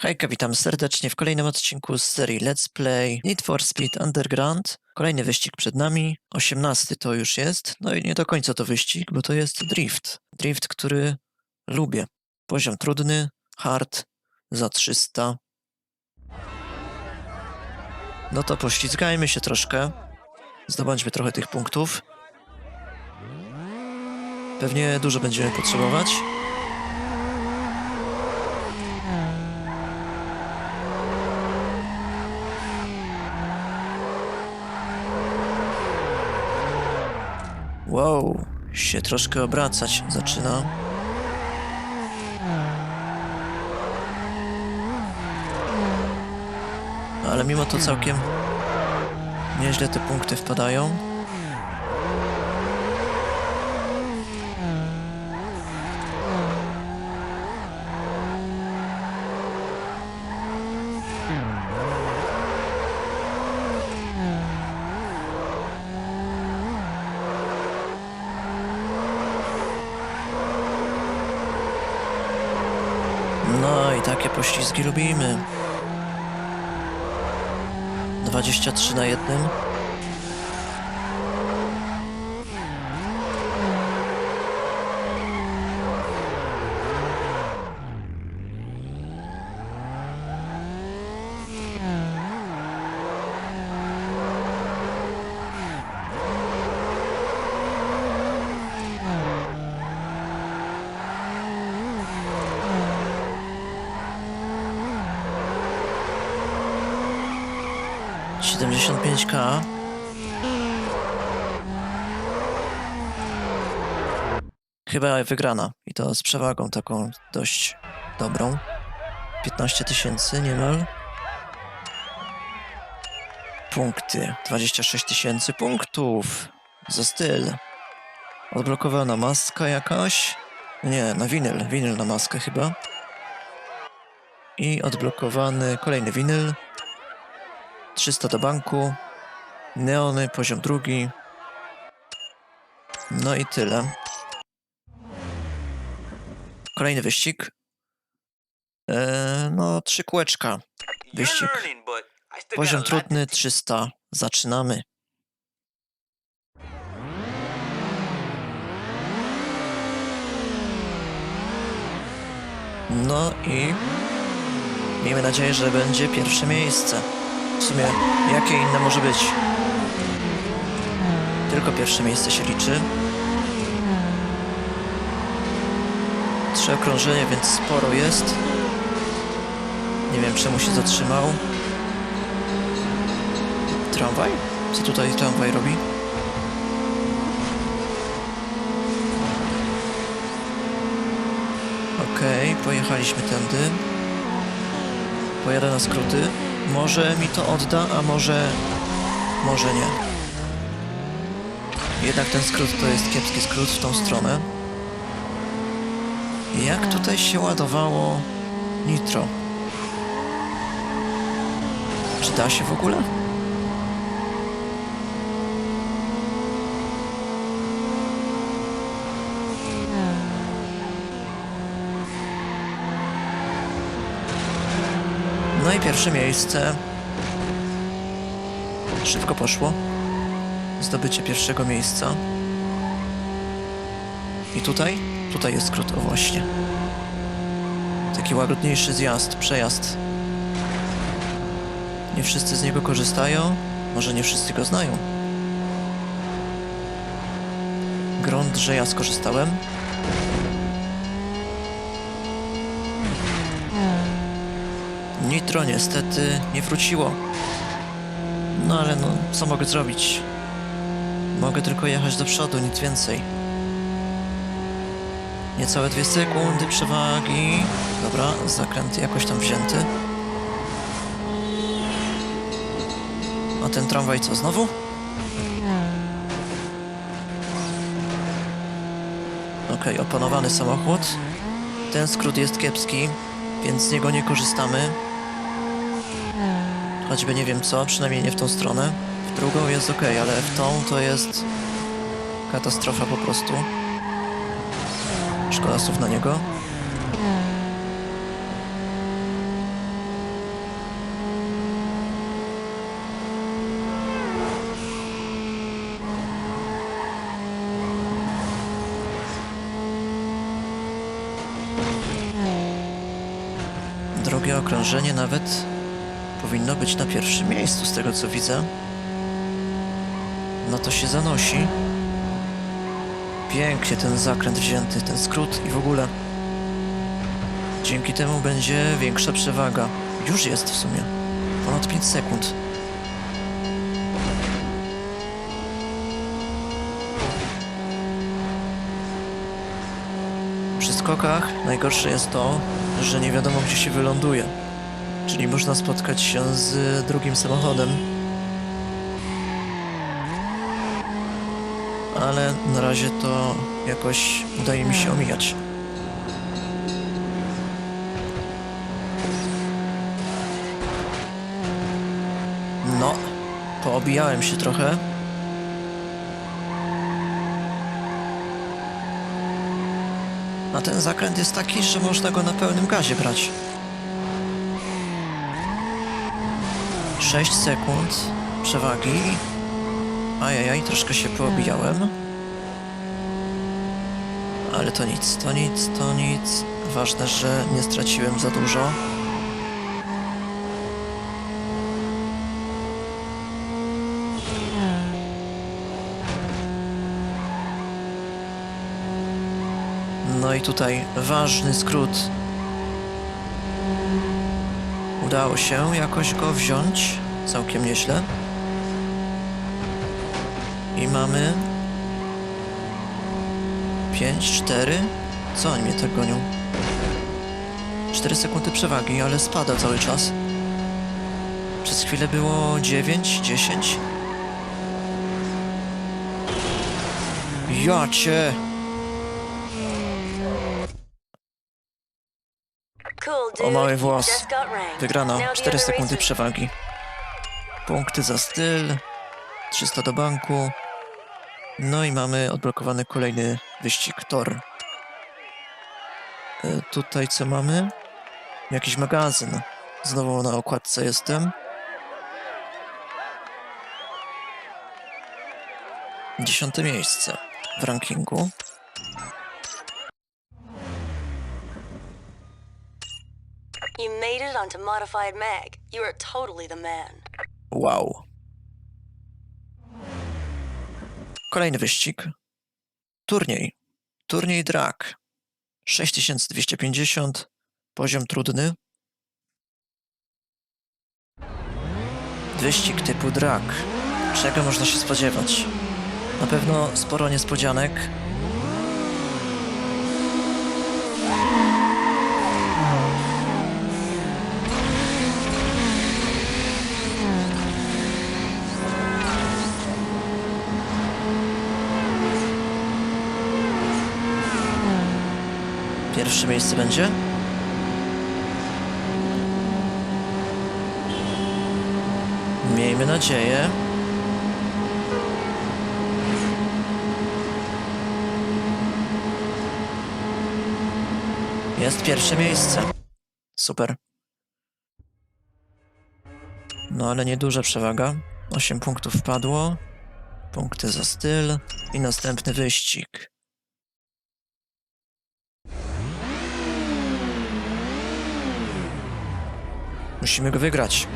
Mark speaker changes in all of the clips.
Speaker 1: Hejka, witam serdecznie w kolejnym odcinku z serii Let's Play Need for Speed Underground. Kolejny wyścig przed nami, 18 to już jest, no i nie do końca to wyścig, bo to jest drift. Drift, który lubię. Poziom trudny, hard, za 300. No to poślizgajmy się troszkę, zdobądźmy trochę tych punktów. Pewnie dużo będziemy potrzebować. Wow, się troszkę obracać zaczyna. Ale mimo to całkiem nieźle te punkty wpadają. No i takie poślizgi lubimy. 23 na jednym. Siedemdziesiąt pięć K. Chyba wygrana i to z przewagą taką dość dobrą. 15 tysięcy niemal. Punkty. 26 tysięcy punktów. Za styl. Odblokowana maska jakaś. Nie, na winyl. Winyl na maskę chyba. I odblokowany kolejny winyl. 300 do banku. Neony, poziom drugi. No i tyle. Kolejny wyścig. Eee, no, trzy kółeczka. Wyścig. Poziom trudny 300. Zaczynamy. No i miejmy nadzieję, że będzie pierwsze miejsce. W sumie, jakie inne może być? Tylko pierwsze miejsce się liczy. Trzy okrążenia, więc sporo jest. Nie wiem, czemu się zatrzymał. Tramwaj? Co tutaj tramwaj robi? Okej, pojechaliśmy tędy. Pojadę na skróty. Może mi to odda, a może... Może nie. Jednak ten skrót to jest kiepski skrót w tą stronę. Jak tutaj się ładowało nitro? Czy da się w ogóle? I pierwsze miejsce. Szybko poszło. Zdobycie pierwszego miejsca. I tutaj? Tutaj jest skrót, o właśnie. Taki łagodniejszy zjazd, przejazd. Nie wszyscy z niego korzystają, może nie wszyscy go znają. Grunt, że ja skorzystałem. Nitro niestety nie wróciło. No ale no, co mogę zrobić? Mogę tylko jechać do przodu, nic więcej. Niecałe dwie sekundy przewagi. Dobra, zakręt jakoś tam wzięty. A ten tramwaj co, znowu? Okej, opanowany samochód. Ten skrót jest kiepski, więc z niego nie korzystamy choćby nie wiem co, przynajmniej nie w tą stronę. W drugą jest ok, ale w tą to jest katastrofa po prostu. Szkoda słów na niego. Drogie okrążenie nawet powinno być na pierwszym miejscu, z tego co widzę. No to się zanosi. Pięknie ten zakręt wzięty, ten skrót i w ogóle. Dzięki temu będzie większa przewaga. Już jest w sumie. Ponad 5 sekund. Przy skokach najgorsze jest to, że nie wiadomo gdzie się wyląduje. Czyli można spotkać się z drugim samochodem. Ale na razie to jakoś udaje mi się omijać. No, poobijałem się trochę. A ten zakręt jest taki, że można go na pełnym gazie brać. 6 sekund przewagi. Ajajaj, troszkę się poobijałem. Ale to nic, to nic, to nic. Ważne, że nie straciłem za dużo. No i tutaj ważny skrót. Udało się jakoś go wziąć. Całkiem nieźle. I mamy 5, 4. Co oni mnie tak gonią? 4 sekundy przewagi, ale spada cały czas. Przez chwilę było 9, 10. Ja O mały włos. Wygrano
Speaker 2: Now the
Speaker 1: 4
Speaker 2: other
Speaker 1: sekundy przewagi. Punkty za styl, 300 do banku. No i mamy odblokowany kolejny wyścig tor. E, tutaj co mamy? Jakiś magazyn. Znowu na okładce jestem. Dziesiąte miejsce w rankingu.
Speaker 2: It onto Modified Mag. You are totally the man.
Speaker 1: Wow. Kolejny wyścig. Turniej. Turniej drag. 6250. Poziom trudny. Wyścig typu drag. Czego można się spodziewać? Na pewno sporo niespodzianek. Pierwsze miejsce będzie? Miejmy nadzieję. Jest pierwsze miejsce. Super. No ale nieduża przewaga. 8 punktów wpadło. Punkty za styl. I następny wyścig. Musimy go wygrać.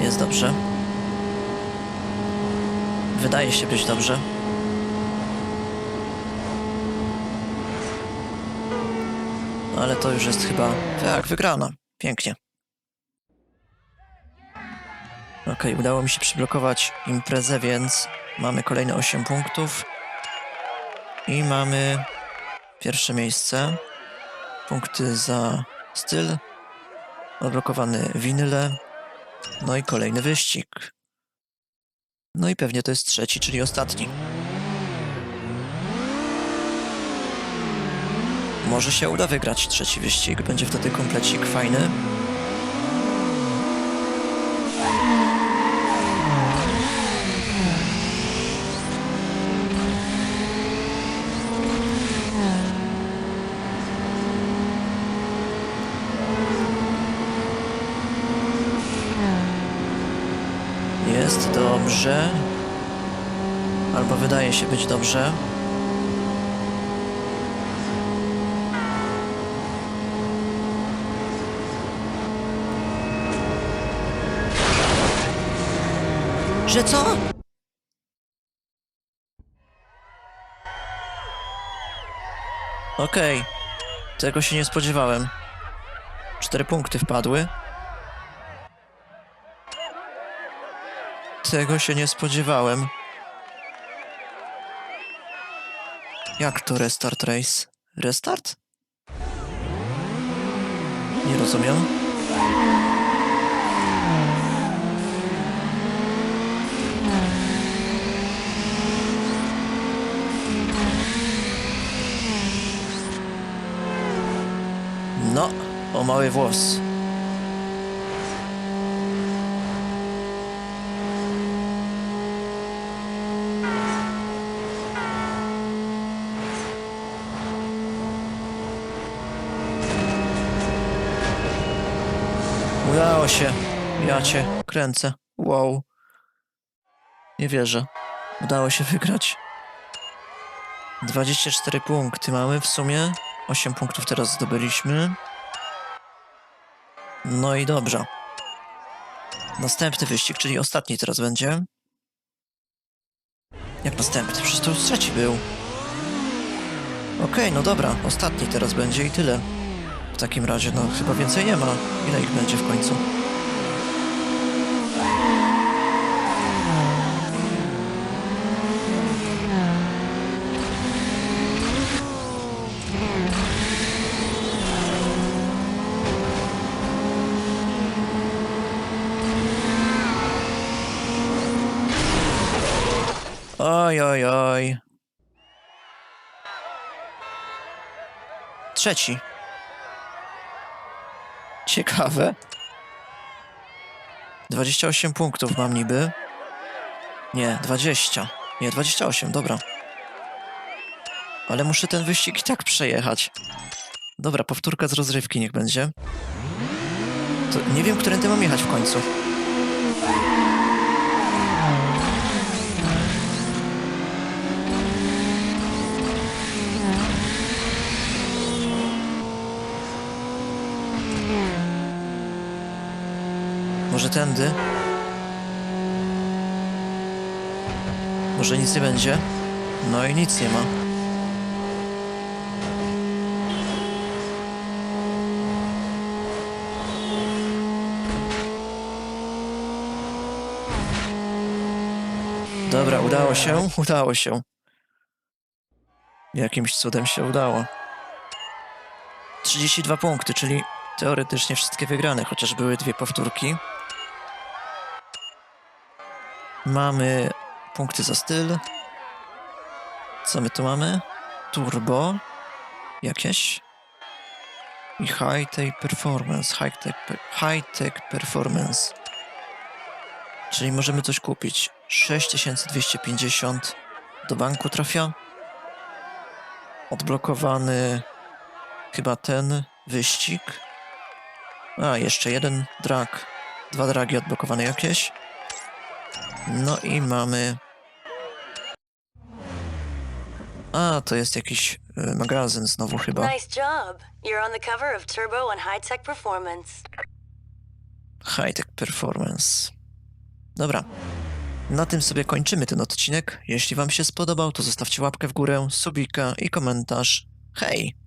Speaker 1: Jest dobrze. Wydaje się być dobrze. No ale to już jest chyba tak, wygrana. Pięknie. Okej, udało mi się przyblokować imprezę, więc mamy kolejne 8 punktów. I mamy pierwsze miejsce. Punkty za styl. Odblokowany winyle. No i kolejny wyścig. No i pewnie to jest trzeci, czyli ostatni. Może się uda wygrać trzeci wyścig, będzie wtedy komplecik fajny. dobrze. Albo wydaje się być dobrze. Że co? Okej. Tego się nie spodziewałem. Cztery punkty wpadły. Tego się nie spodziewałem. Jak to restart race? Restart? Nie rozumiem. No, o mały włos. Udało się. Kręcę. Wow. Nie wierzę. Udało się wygrać. 24 punkty mamy w sumie. 8 punktów teraz zdobyliśmy. No i dobrze. Następny wyścig, czyli ostatni teraz będzie. Jak następny? Przecież to już trzeci był. Okej, no dobra. Ostatni teraz będzie i tyle. W takim razie, no chyba więcej nie ma. Ile ich będzie w końcu? Oj, oj, oj. Trzeci. Ciekawe. 28 punktów mam niby. Nie, 20. Nie, 28, dobra. Ale muszę ten wyścig i tak przejechać. Dobra, powtórka z rozrywki niech będzie. To nie wiem, którędy mam jechać w końcu. Może tędy? Może nic nie będzie? No i nic nie ma. Dobra, udało się, udało się. Jakimś cudem się udało. 32 punkty, czyli teoretycznie wszystkie wygrane, chociaż były dwie powtórki. Mamy punkty za styl. Co my tu mamy? Turbo. Jakieś. I High Tech Performance. High Tech, pe- high tech Performance. Czyli możemy coś kupić. 6250 do banku trafia. Odblokowany chyba ten wyścig. A, jeszcze jeden drag. Dwa dragi odblokowane jakieś. No i mamy. A, to jest jakiś y, magazyn znowu chyba.
Speaker 2: Nice job. You're on the cover of Turbo and High Tech Performance.
Speaker 1: High Tech Performance. Dobra. Na tym sobie kończymy ten odcinek. Jeśli Wam się spodobał, to zostawcie łapkę w górę, subika i komentarz. Hej!